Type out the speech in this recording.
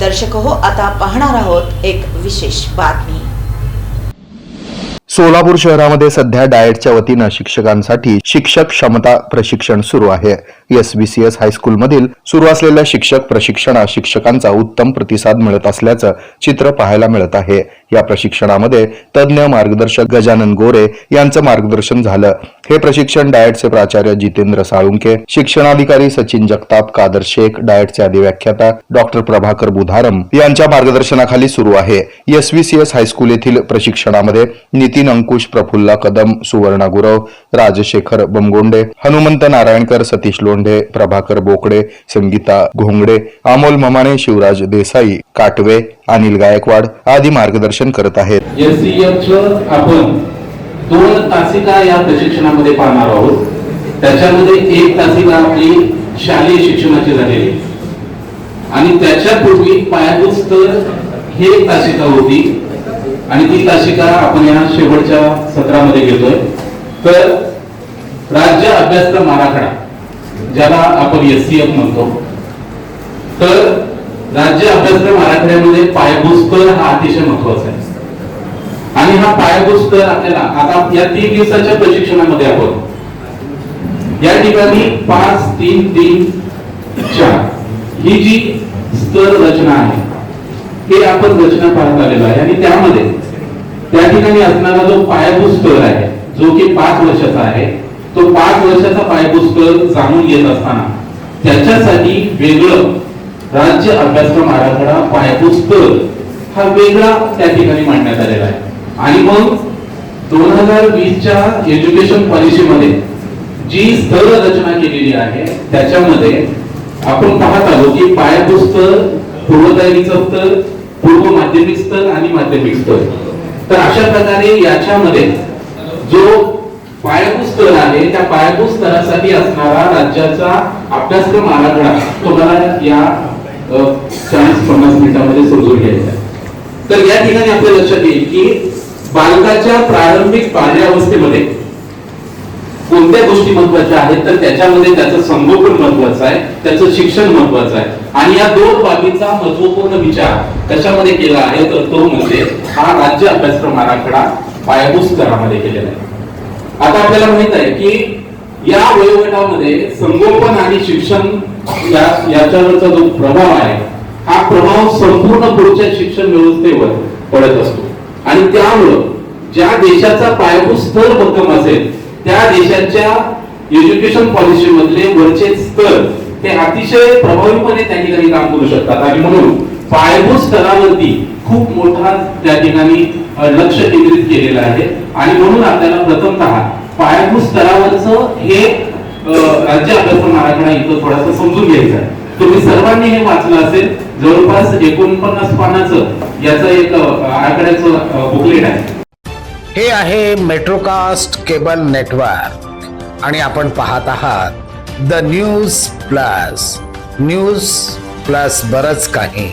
दर्शक हो आता पाहणार आहोत एक विशेष बातमी. सोलापूर शहरामध्ये सध्या डाएटच्या वतीनं शिक्षकांसाठी शिक्षक क्षमता प्रशिक्षण सुरू आहे. एस बी सी एस हायस्कूलमधील सुरू असलेल्या शिक्षक प्रशिक्षणात शिक्षकांचा उत्तम प्रतिसाद मिळत असल्याचं चित्र पाहायला मिळत आहे. या प्रशिक्षणामध्ये तज्ज्ञ मार्गदर्शक गजानन गोरे यांचं मार्गदर्शन झालं. हे प्रशिक्षण डायटचे प्राचार्य जितेंद्र साळुंके शिक्षणाधिकारी सचिन जगताप कादर शेख डायटचे अधिव्याख्याता डॉक्टर प्रभाकर बुधारम यांच्या मार्गदर्शनाखाली सुरू आहे. S V C S high school येथील प्रशिक्षणामध्ये नितीन अंकुश प्रफुल्ला कदम सुवर्णा गुरव राजशेखर बमगोंडे हनुमंत नारायणकर सतीश लोंढे प्रभाकर बोकडे संगीता घोंगडे अमोल ममाने शिवराज देसाई काटवे अनिल गायकवाड आदी मार्गदर्शन करत आहेत. एस आपण दोन तासिका या प्रशिक्षणामध्ये पाहणार आहोत. त्याच्यामध्ये एक तासिका आपली शालेय शिक्षणाची झालेली. आणि त्याच्यापूर्वी पायाभूत स्तर ही एक तासिका होती. आणि ती तासिका आपण या शेवटच्या सत्रामध्ये घेतोय. तर राज्य अभ्यासक्रम आराखडा ज्याला आपण एस सी एफ म्हणतो. तर राज्य अभ्यासक्रम आराखड्यामध्ये पायाभूत स्तर हा अतिशय महत्त्वाचा आहे. आणि हा पायाभूत स्तर आपल्याला आता या तीन दिवसाच्या प्रशिक्षणामध्ये आपण या ठिकाणी पाच तीन तीन चार ही जी स्तर रचना आहे हे आपण रचना पाहत आलेलो आहे. आणि त्यामध्ये त्या ठिकाणी असणारा जो पायाभूत स्तर आहे जो की पाच वर्षाचा आहे तो पाच वर्षाचा पायाभूत स्तर जाणून घेत असताना त्याच्यासाठी वेगळं राज्य अभ्यासक्रम आराखडा पायाभूत स्तर हा वेगळा त्या ठिकाणी मांडण्यात आलेला आहे. आणि मग दोन हजार वीसच्या एज्युकेशन पॉलिसीमध्ये जी स्तर रचना केलेली आहे त्याच्यामध्ये आपण पाहत आलो की पायाभूत स्तर पूर्वतयारीचं स्तर पूर्व माध्यमिक स्तर आणि माध्यमिक स्तर तर अशा प्रकारे याच्यामध्ये जो पायाभूत स्तर आहे त्या पायाभूत स्तरासाठी असणारा राज्याचा अभ्यासक्रम आराखडा तुम्हाला या चाळीस पन्नास मिनिटांमध्ये समजून घ्यायचा. तर या ठिकाणी आपल्या लक्षात येईल की बालकाच्या प्रारंभिक बाल्यावस्थेमध्ये कोणत्या गोष्टी महत्त्वाच्या आहेत तर त्याच्यामध्ये त्याचं संगोपन महत्वाचं आहे त्याचं शिक्षण महत्वाचं आहे. आणि या दोन बाबींचा महत्त्वपूर्ण विचार कशामध्ये केला आहे तर तो म्हणजे हा राज्य अभ्यासक्रम आराखडा पायाभूत स्तरामध्ये केलेला आहे. आता आपल्याला माहीत आहे की या वयोगटामध्ये संगोपन आणि शिक्षण या याच्यावरचा जो प्रभाव आहे हा प्रभाव संपूर्ण पुढच्या शिक्षण व्यवस्थेवर पडत असतो. आणि त्यामुळं ज्या देशाचा पायाभूत स्तर भक्कम असेल त्या देशाच्या एज्युकेशन पॉलिसी मधले वरचे स्तर हे अतिशय प्रभावीपणे त्या ठिकाणी काम करू शकतात. आणि म्हणून पायाभूत स्तरावरती खूप मोठा त्या ठिकाणी लक्ष केंद्रित केलेलं आहे. आणि म्हणून आपल्याला प्रथमतः पायाभूत स्तरावरचं हे राज्य अभ्यासक्रम आराखडा इथं थोडासा समजून घ्यायचा तुम्ही सर्वांनी हे वाचलं असेल जवळपास एकोणपन्नास पानाचं याचं एक आराखड्याचं बुकलेट आहे. हे आहे मेट्रोकास्ट केबल नेटवर्क. आणि आपण पाहत आहात the news plus. News plus बरंच काही.